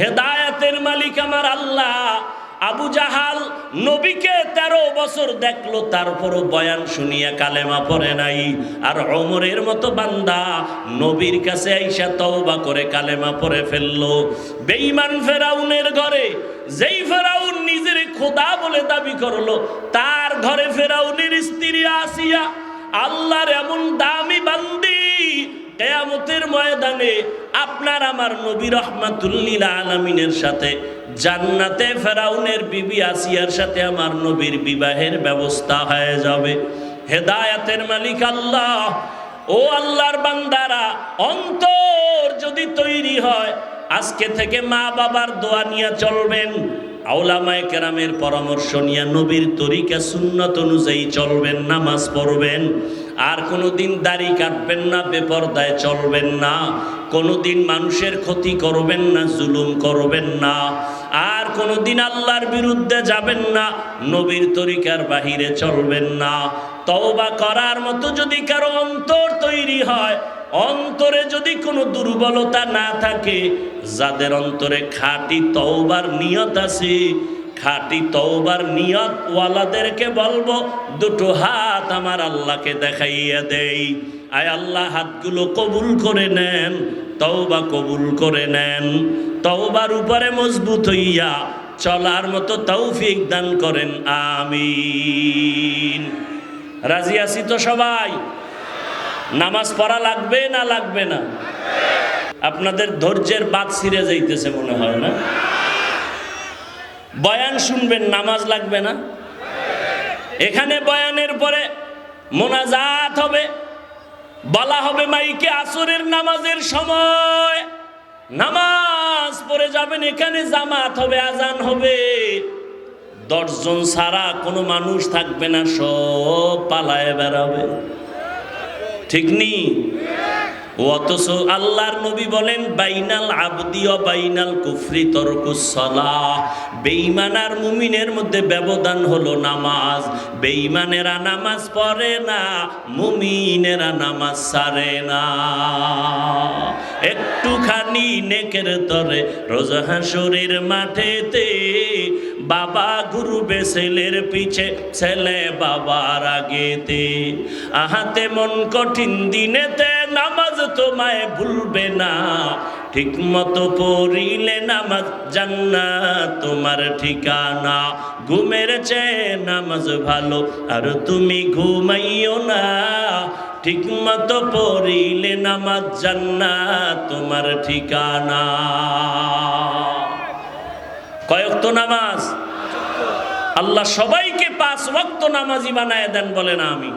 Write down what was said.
হেদায়াতের মালিক আমার আল্লাহ। আবু জাহাল নবীকে তেরো বছর দেখল, তারপরও বয়ান শুনিয়া কালেমা পড়ে নাই। আর অমরের মতো বান্দা নবীর কাছে আইসা তওবা করে কালেমা পড়ে ফেলল। বেঈমান ফেরাউনের ঘরে, যেই ফেরাউন নিজের খোদা বলে দাবি করল, তার ঘরে ফেরাউনের স্ত্রী আসিয়া আল্লাহর এমন দামি বান্দি কেয়ামতের ময়দানে আপনার আমার নবী রহমাতুল্লিল আলমিনের সাথে, জান্নাতে ফেরাউনের বিবি আসিয়ার সাথে আমার নবীর বিবাহের ব্যবস্থা হয়ে যাবে। হেদায়াতের মালিক আল্লাহ। ও আল্লাহর বান্দারা, অন্তর যদি তৈরি হয়, আজকে থেকে মা বাবার দোয়া নিয়ে চলবেন। আউলামায় কেরামের পরামর্শ নিয়ে নবীর তরিকা, সুন্নত অনুযায়ী চলবেন, নামাজ পড়বেন। আর কোনো দিন দাড়ি কাটবেন না, বেপরদায় চলবেন না। কোনোদিন মানুষের ক্ষতি করবেন না, জুলুম করবেন না। আর কোনো দিন আল্লাহর বিরুদ্ধে যাবেন না, নবীর তরিকার বাহিরে চলবেন না। তওবা করার মতো যদি কারও অন্তর তৈরি হয় অন্তরে যদি কোনো দুর্বলতা না থাকে, যাদের অন্তরে খাঁটি তওবার নিয়ত আছে, খাঁটি তওবার নিয়ত ওয়ালাদেরকে বলব, দুটো হাত আমার আল্লাহকে দেখাইয়া দেই। আয় আল্লাহ, হাতগুলো কবুল করে নেন, তওবা কবুল করে নেন। তওবার উপরে মজবুত হইয়া চলার মতো তৌফিক দান করেন, আমিন। রাজি আছি তো সবাই? নামাজ পড়া লাগবে না লাগবে না? আপনাদের ধৈর্যের বাদ ছিঁড়ে যাইতেছে মনে হয় না? বয়ান শুনবেন, নামাজ লাগবে না? এখানে বয়ানের পরে মোনাজাত হবে, বলা হবে মাইকে আসরের নামাজের সময়। নামাজ পড়ে যাবেন, এখানে জামাত হবে, আজান হবে। দশজন ছাড়া কোনো মানুষ থাকবে না, সব পালায় বেড়াবে। ঠিক নেই অথচ আল্লাহর নবী বলেন, বাইনাল আবদি ও বাইনাল কুফরি তরকুসলা বেঈমান আর মুমিনের মধ্যে ব্যবধান হলো নামাজ। বেঈমানেরা নামাজ পড়ে না, মুমিনেরা নামাজ সারে না। একটুখানি নেকের তরে রোজা হাসুরের মাঠেতে বাবা গুরুবে ছেলের পিছে, ছেলে বাবার আগেতে। আহাতে মন কঠিন দিনেতে নামাজ তোমায় ভুলবে না। ঠিক মতো পড়িলে নামাজ জান্নাত তোমার ঠিকানা। ঘুমের চেয়ে নামাজ ভালো, আর তুমি ঘুমাইও না। ঠিক মতো পড়িলে নামাজ জান্নাত তোমার ঠিকানা। কয়েক নামাজ। আল্লাহ সবাইকে পাঁচ ওয়াক্ত নামাজি বানায় দেন বলে না আমি।